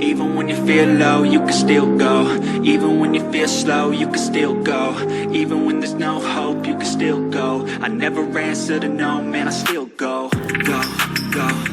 Even when you feel low, you can still go. Even when you feel slow, you can still go. Even when there's no hope, you can still go. I never answer to no, man, I still go. Go, go.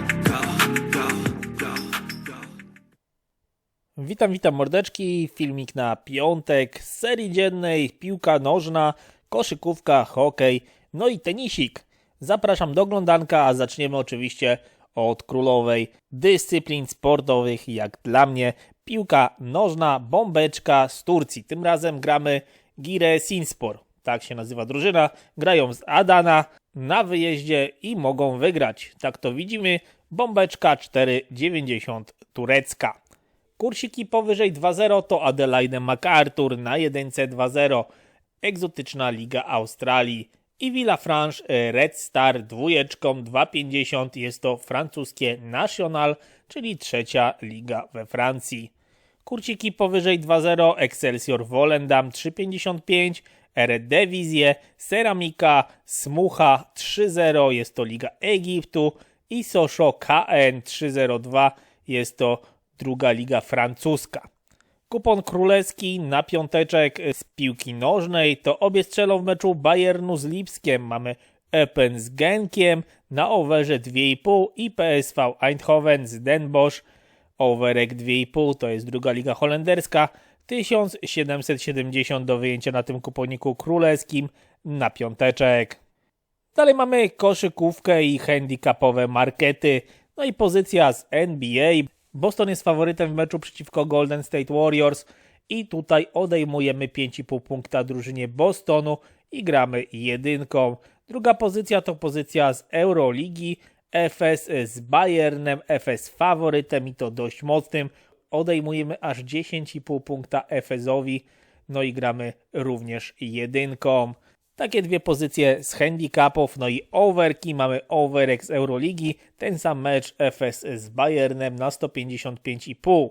Witam, witam mordeczki. Filmik na piątek z serii dziennej piłka nożna, koszykówka, hokej, no i tenisik. Zapraszam do oglądanka, a zaczniemy oczywiście od królowej dyscyplin sportowych, jak dla mnie piłka nożna, bombeczka z Turcji. Tym razem gramy Gire Sinspor, tak się nazywa drużyna. Grają z Adana na wyjeździe i mogą wygrać. Tak to widzimy. Bombeczka 4,90 turecka. Kursiki powyżej 2.0 to Adelaide MacArthur na 1C 2.0, Egzotyczna Liga Australii i Villafranche e, Red Star dwójeczką 2.50 jest to francuskie National, czyli trzecia liga we Francji. Kurciki powyżej 2.0 Excelsior Volendam 3.55, Eredivisie, Ceramika, Smucha 3.0 jest to Liga Egiptu i Sochaux KN 3.02 jest to druga liga francuska. Kupon królewski na piąteczek z piłki nożnej to obie strzelą w meczu Bayernu z Lipskiem. Mamy Epen z Genkiem na overze 2,5 i PSV Eindhoven z Den Bosch. Overek 2,5 to jest druga liga holenderska. 1770 do wyjęcia na tym kuponiku królewskim na piąteczek. Dalej mamy koszykówkę i handicapowe markety. No i pozycja z NBA. Boston jest faworytem w meczu przeciwko Golden State Warriors i tutaj odejmujemy 5,5 punkta drużynie Bostonu i gramy jedynką. Druga pozycja to pozycja z Euroligi. FS z Bayernem, FS faworytem i to dość mocnym. Odejmujemy aż 10,5 punkta FS-owi, no i gramy również jedynką. Takie dwie pozycje z handicapów, no i overki. Mamy overek z Euroligi, ten sam mecz FS z Bayernem na 155,5.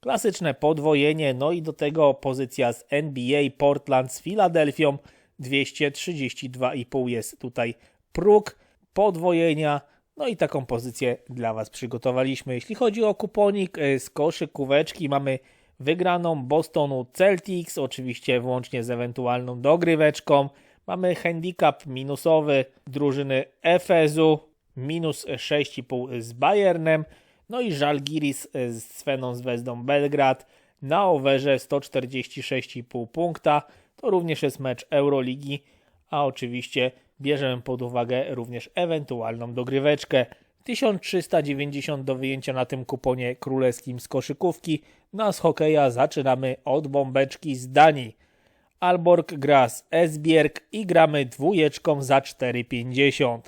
Klasyczne podwojenie, no i do tego pozycja z NBA Portland z Filadelfią 232,5 jest tutaj próg podwojenia. No i taką pozycję dla Was przygotowaliśmy. Jeśli chodzi o kuponik y, z koszykóweczki, mamy wygraną Bostonu Celtics, oczywiście włącznie z ewentualną dogryweczką. Mamy handicap minusowy drużyny Efezu, minus 6,5 z Bayernem. No i Żalgiris z Sveną Zvezdą Belgrad na overze 146,5 punkta. To również jest mecz Euroligi, a oczywiście bierzemy pod uwagę również ewentualną dogryweczkę. 1390 do wyjęcia na tym kuponie królewskim z koszykówki. No a z hokeja zaczynamy od bombeczki z Danii. Alborg gra z Esbjerg i gramy dwójeczką za 4,50.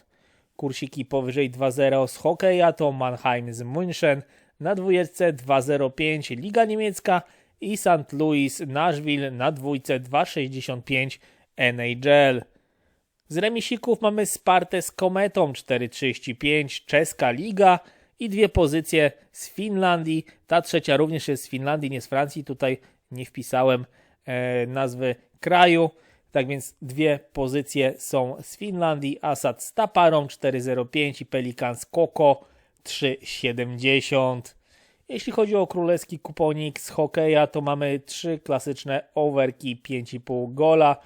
Kursiki powyżej 2,0 z hokeja to Mannheim z München, na dwójeczce 2,05 Liga Niemiecka i St. Louis Nashville na dwójce 2,65 NHL. Z remisików mamy Spartę z Kometą 4,35 Czeska Liga i dwie pozycje z Finlandii. Ta trzecia również jest z Finlandii, nie z Francji. Tutaj nie wpisałem nazwy kraju. Tak więc dwie pozycje są z Finlandii. Asad z Taparą 4,05 i Pelikan z Koko 3,70. Jeśli chodzi o królewski kuponik z hokeja, to mamy trzy klasyczne overki 5,5 gola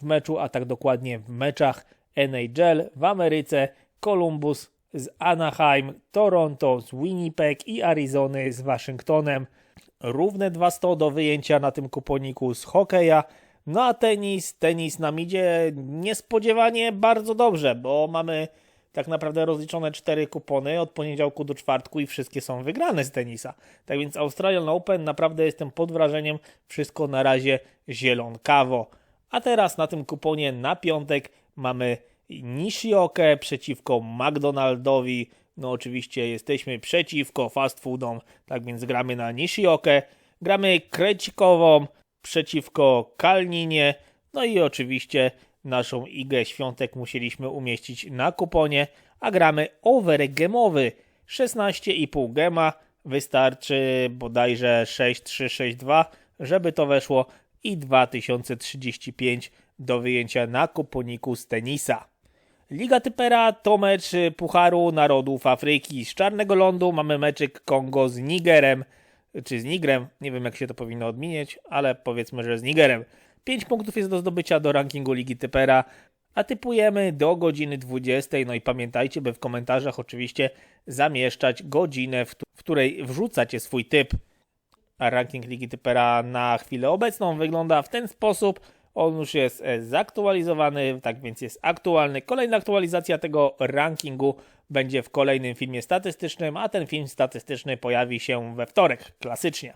w meczu, a tak dokładnie w meczach NHL w Ameryce, Columbus z Anaheim, Toronto z Winnipeg i Arizony z Waszyngtonem. Równe 200 do wyjęcia na tym kuponiku z hokeja. No a tenis, tenis nam idzie niespodziewanie bardzo dobrze, bo mamy tak naprawdę rozliczone cztery kupony od poniedziałku do czwartku i wszystkie są wygrane z tenisa. Tak więc Australian Open naprawdę jestem pod wrażeniem. Wszystko na razie zielonkawo. A teraz na tym kuponie na piątek mamy Nishiokę przeciwko McDonaldowi. No oczywiście jesteśmy przeciwko fast foodom, tak więc gramy na Nishiokę. Gramy Krecikową przeciwko Kalninie. No i oczywiście naszą Igę Świątek musieliśmy umieścić na kuponie, a gramy over gemowy 16,5 gema. Wystarczy bodajże 6362, żeby to weszło i 2035 do wyjęcia na kuponiku z tenisa. Liga Typera to mecz Pucharu Narodów Afryki. Z Czarnego Lądu mamy meczyk Kongo z Nigerem. czy z Nigrem, nie wiem jak się to powinno odmieniać, ale powiedzmy, że z Nigerem. 5 punktów jest do zdobycia do rankingu Ligi Typera, a typujemy do godziny 20. No i pamiętajcie, by w komentarzach oczywiście zamieszczać godzinę, w, w której wrzucacie swój typ. A ranking Ligi Typera na chwilę obecną wygląda w ten sposób. On już jest e, zaktualizowany, tak więc jest aktualny. Kolejna aktualizacja tego rankingu będzie w kolejnym filmie statystycznym, a ten film statystyczny pojawi się we wtorek, klasycznie.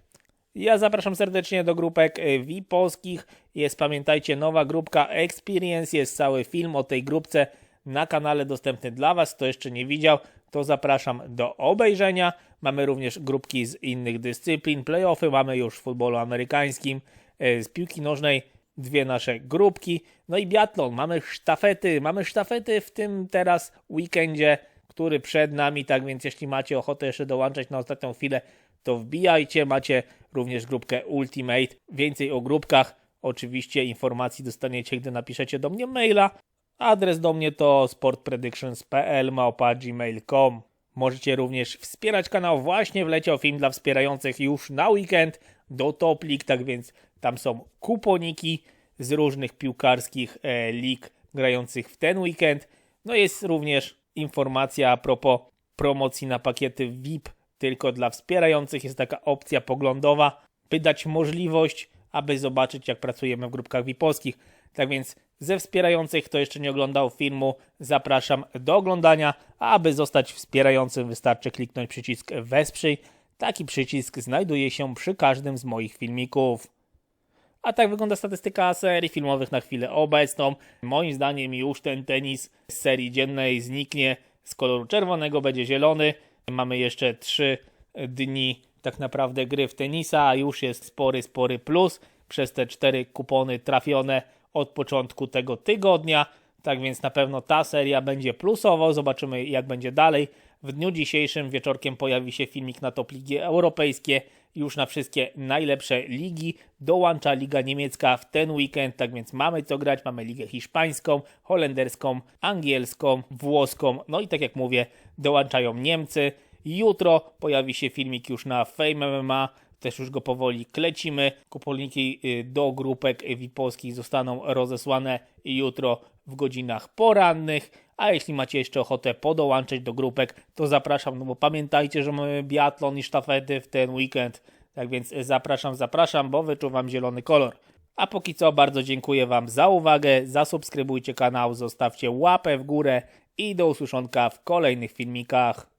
Ja zapraszam serdecznie do grupek e, VIP-owskich. Jest, pamiętajcie, nowa grupka Experience. Jest cały film o tej grupce na kanale dostępny dla Was. Kto jeszcze nie widział, to zapraszam do obejrzenia. Mamy również grupki z innych dyscyplin, playoffy mamy już w futbolu amerykańskim, e, z piłki nożnej dwie nasze grupki. No i biatlon, mamy sztafety, mamy sztafety w tym teraz weekendzie, który przed nami, tak więc jeśli macie ochotę jeszcze dołączać na ostatnią chwilę, to wbijajcie. Macie również grupkę Ultimate. Więcej o grupkach, oczywiście informacji dostaniecie, gdy napiszecie do mnie maila. Adres do mnie to sportpredictions.pl gmail.com Możecie również wspierać kanał. Właśnie wleciał film dla wspierających już na weekend do Top League, tak więc tam są kuponiki z różnych piłkarskich e, lig grających w ten weekend. No jest również informacja a propos promocji na pakiety VIP tylko dla wspierających. Jest taka opcja poglądowa, by dać możliwość, aby zobaczyć jak pracujemy w grupkach VIP-owskich. Tak więc ze wspierających, kto jeszcze nie oglądał filmu, zapraszam do oglądania, a aby zostać wspierającym wystarczy kliknąć przycisk wesprzyj. Taki przycisk znajduje się przy każdym z moich filmików. A tak wygląda statystyka serii filmowych na chwilę obecną. Moim zdaniem już ten tenis z serii dziennej zniknie. Z koloru czerwonego będzie zielony. Mamy jeszcze 3 dni tak naprawdę gry w tenisa, a już jest spory, spory plus przez te 4 kupony trafione od początku tego tygodnia. Tak więc na pewno ta seria będzie plusowo. Zobaczymy jak będzie dalej. W dniu dzisiejszym wieczorkiem pojawi się filmik na top ligi europejskie. Już na wszystkie najlepsze ligi dołącza Liga Niemiecka w ten weekend, tak więc mamy co grać. Mamy Ligę Hiszpańską, Holenderską, Angielską, Włoską. No i tak jak mówię, dołączają Niemcy. Jutro pojawi się filmik już na Fame MMA też już go powoli klecimy. Kuponiki y, do grupek VIP-owskich zostaną rozesłane jutro w godzinach porannych. A jeśli macie jeszcze ochotę podołączyć do grupek, to zapraszam, no bo pamiętajcie, że mamy biatlon i sztafety w ten weekend. Tak więc zapraszam, zapraszam, bo wyczuwam zielony kolor. A póki co bardzo dziękuję Wam za uwagę, zasubskrybujcie kanał, zostawcie łapę w górę i do usłyszonka w kolejnych filmikach.